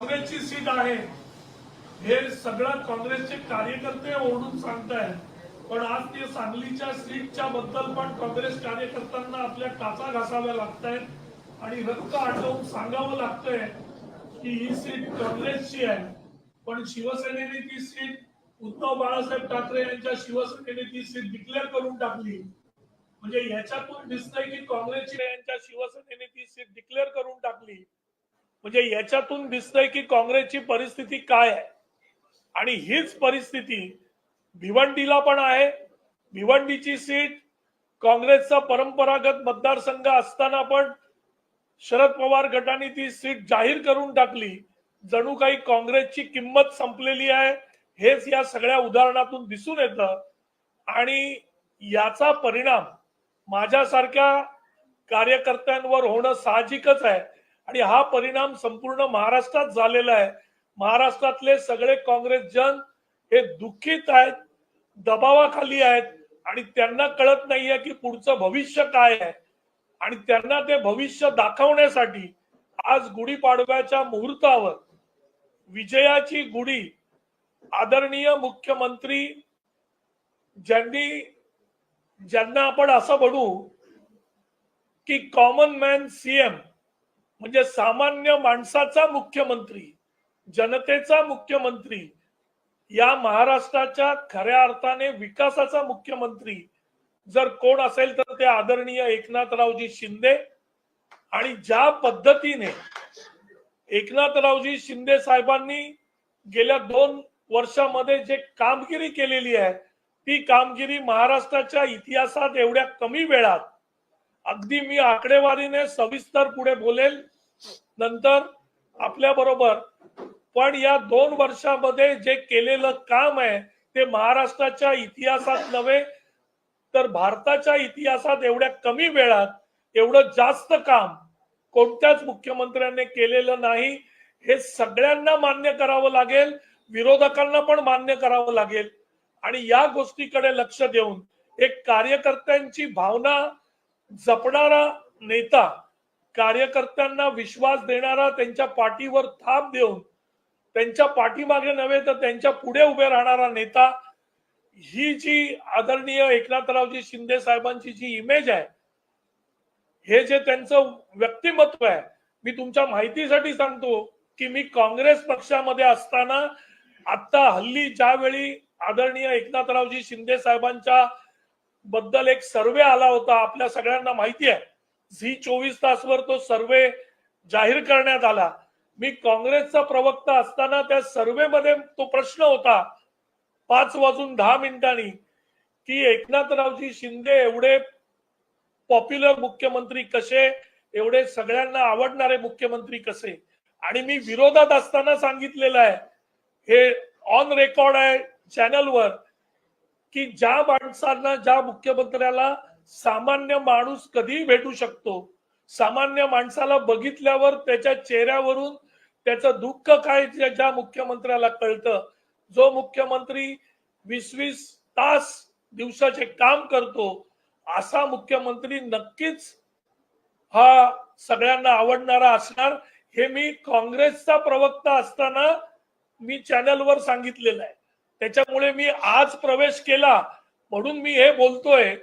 काँग्रेसची सीट आहे. हे सगळं काँग्रेसचे कार्यकर्ते ओरडून सांगताय पण आज ते सांगलीच्या सीटच्या बद्दल पण काँग्रेस कार्यकर्त्यांना आपल्या टाचा घासाव्या लागतायत. आणि रक्त आटवून सांगावं लागतंय की ही सीट काँग्रेसची आहे. पण शिवसेनेने ती सीट उद्धव बाळासाहेब ठाकरे यांच्या शिवसेनेने ती सीट डिक्लेअर करून टाकली. म्हणजे याच्यातून दिसतंय की काँग्रेसची यांच्या शिवसेनेने ती सीट डिक्लेअर करून टाकली. म्हणजे याच्यातून दिसतंय की काँग्रेसची परिस्थिती काय आहे? आणि हीच परिस्थिती भिवंडीला पण आहे. भिवंडीची सीट काँग्रेसचा परंपरागत मतदारसंघ असताना पण शरद पवार गटाने ती सीट जाहीर करून टाकली. जणू काही काँग्रेसची किंमत संपलेली आहे हेच या सगळ्या उदाहरणातून दिसून येतं. आणि याचा परिणाम माझ्यासारख्या कार्यकर्त्यांवर होणं साहजिकच आहे. आणि हा परिणाम संपूर्ण महाराष्ट्रात झालेला आहे. महाराष्ट्रातले सगळे काँग्रेस जन हे दुःखित आहेत दबावाखाली आहेत आणि त्यांना कळत नाहीये की पुढचं भविष्य काय आहे. आणि त्यांना ते भविष्य दाखवण्यासाठी आज गुढीपाडव्याच्या मुहूर्तावर विजयाची गुढी आदरणीय मुख्यमंत्री ज्यांनी ज्यांना आपण असं म्हणू की कॉमन मॅन सीएम म्हणजे सामान्य माणसाचा मुख्यमंत्री जनतेचा मुख्यमंत्री या महाराष्ट्राच्या खऱ्या अर्थाने विकासाचा मुख्यमंत्री जर कोण असेल तर ते आदरणीय एकनाथरावजी शिंदे. आणि ज्या पद्धतीने एकनाथरावजी शिंदे साहेबांनी गेल्या दोन वर्षामध्ये जे कामगिरी केलेली आहे ती कामगिरी महाराष्ट्राच्या इतिहासात एवढ्या कमी वेळात अगदी मी आकडेवारीने सविस्तर पुढे बोलेल. नंतर आपल्या बरोबर. पण या दोन वर्षामध्ये जे केलेलं काम आहे ते महाराष्ट्राच्या इतिहासात नव्हे तर भारताच्या इतिहासात एवढ्या कमी वेळात एवढं जास्त काम कोणत्याच मुख्यमंत्र्यांनी केलेलं नाही. हे सगळ्यांना मान्य करावं लागेल विरोधकांना पण मान्य करावं लागेल. आणि या गोष्टीकडे लक्ष देऊन एक कार्यकर्त्यांची भावना जपणारा नेता कार्यकर्त्यांना विश्वास देणारा त्यांच्या पाठीवर थाप देऊन त्यांच्या पाठीमागे नव्हे तर त्यांच्या पुढे उभे राहणारा नेता ही जी आदरणीय एकनाथरावजी शिंदे साहेबांची जी इमेज आहे हे जे त्यांचं व्यक्तिमत्व आहे मी तुमच्या माहितीसाठी सांगतो की मी काँग्रेस पक्षामध्ये असताना आता हल्ली ज्यावेळी आदरणीय एकनाथरावजी शिंदे साहेबांच्या बद्दल एक सर्वे आला होता आपल्या सगळ्यांना माहिती आहे. झी चोवीस तासवर तो सर्वे जाहीर करण्यात आला. मी काँग्रेसचा प्रवक्ता असताना त्या सर्वे मध्ये तो प्रश्न होता पाच वाजून दहा मिनिटांनी की एकनाथरावजी शिंदे एवढे पॉप्युलर मुख्यमंत्री कसे? एवढे सगळ्यांना आवडणारे मुख्यमंत्री कसे? आणि मी विरोधात असताना सांगितलेलं आहे. हे ऑन रेकॉर्ड आहे चॅनलवर की ज्या माणसांना ज्या मुख्यमंत्र्याला सामान्य माणूस कधीही भेटू शकतो सामान्य माणसाला बघितल्यावर त्याच्या चेहऱ्यावरून त्याचं दुःख काय ज्या मुख्यमंत्र्याला कळतं जो मुख्यमंत्री वीस वीस तास दिवसाचे काम करतो असा मुख्यमंत्री नक्कीच हा सगळ्यांना आवडणारा असणार. हे मी काँग्रेसचा प्रवक्ता असताना मी चॅनलवर सांगितलेलं आहे. त्याच्यामुळे मी आज प्रवेश केला म्हणून मी हे बोलतोय.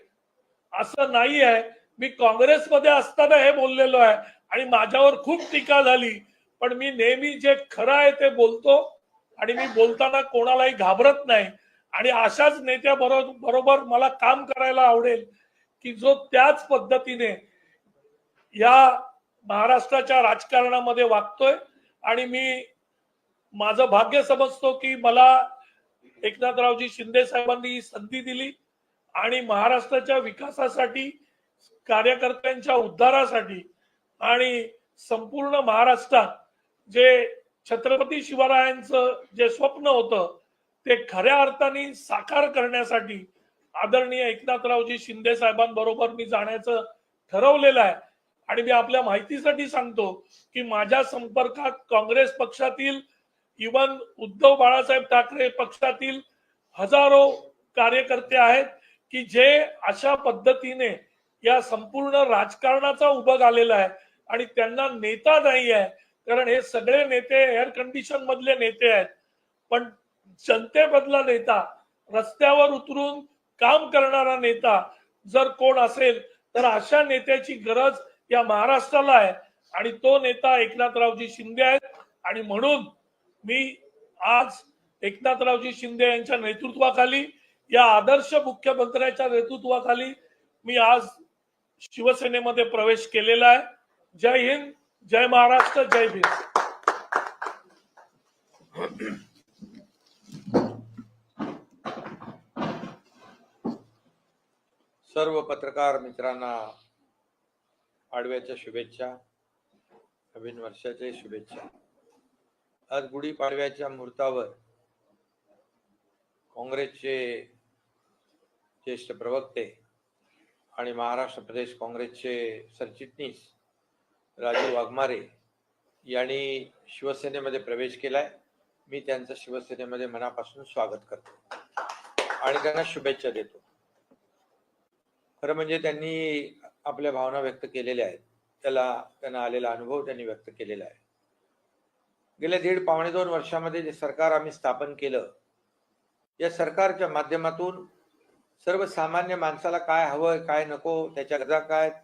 असं नाही आहे मी काँग्रेसमध्ये असताना हे बोललेलो आहे आणि माझ्यावर खूप टीका झाली. पण मी नेहमी जे खरं आहे ते बोलतो आणि मी बोलताना कोणालाही घाबरत नाही. आणि अशाच नेत्या बरोबर बरोबर मला काम करायला आवडेल की जो त्याच पद्धतीने या महाराष्ट्राच्या राजकारणामध्ये वागतोय. आणि मी माझं भाग्य समजतो की मला एकनाथरावजी शिंदे साहेबांनी ही संधी दिली आणि महाराष्ट्राच्या विकासासाठी कार्यकर्त्यांच्या उद्धारासाठी आणि संपूर्ण महाराष्ट्रात जे छत्रपती शिवरायांचं जे स्वप्न होतं ते खऱ्या अर्थाने साकार करण्यासाठी आदरणीय एकनाथरावजी शिंदे साहेबांबरोबर मी जाण्याचं ठरवलेलं आहे. आणि मी आपल्या माहितीसाठी सांगतो की माझ्या संपर्कात काँग्रेस पक्षातील इवन उद्धव बाळासाहेब ठाकरे पक्षातील हजारो कार्यकर्ते आहेत की जे अशा पद्धतीने या संपूर्ण राजकारणाचा उभं आलेला आहे आणि त्यांना नेता नाही आहे. कारण हे सगळे नेते एअर कंडिशन मधले नेते आहेत. पण जनतेमधला नेता रस्त्यावर उतरून काम करणारा नेता जर कोण असेल तर अशा नेत्याची गरज या महाराष्ट्राला आहे. आणि तो नेता एकनाथरावजी शिंदे आहेत. आणि म्हणून मी आज एकनाथरावजी शिंदे यांच्या नेतृत्वाखाली या आदर्श मुख्यमंत्र्याच्या नेतृत्वाखाली मी आज शिवसेनेमध्ये प्रवेश केलेला आहे. जय हिंद जय महाराष्ट्र जय भीम. सर्व पत्रकार मित्रांना आडव्याच्या शुभेच्छा नवीन वर्षाच्या शुभेच्छा. आज गुढीपाडव्याच्या मुहूर्तावर काँग्रेसचे ज्येष्ठ प्रवक्ते आणि महाराष्ट्र प्रदेश काँग्रेसचे सरचिटणीस राजू वाघमारे यांनी शिवसेनेमध्ये प्रवेश केलाय. मी त्यांचं शिवसेनेमध्ये मनापासून स्वागत करतो आणि त्यांना शुभेच्छा देतो. खरं म्हणजे त्यांनी आपल्या भावना व्यक्त केलेल्या आहेत. त्याला त्यांना आलेला अनुभव त्यांनी व्यक्त केलेला आहे. गेल्या दीड पावणे दोन वर्षामध्ये जे सरकार आम्ही स्थापन केलं या सरकारच्या माध्यमातून सर्वसामान्य माणसाला काय हवंय काय नको त्याच्या गरजा काय आहेत,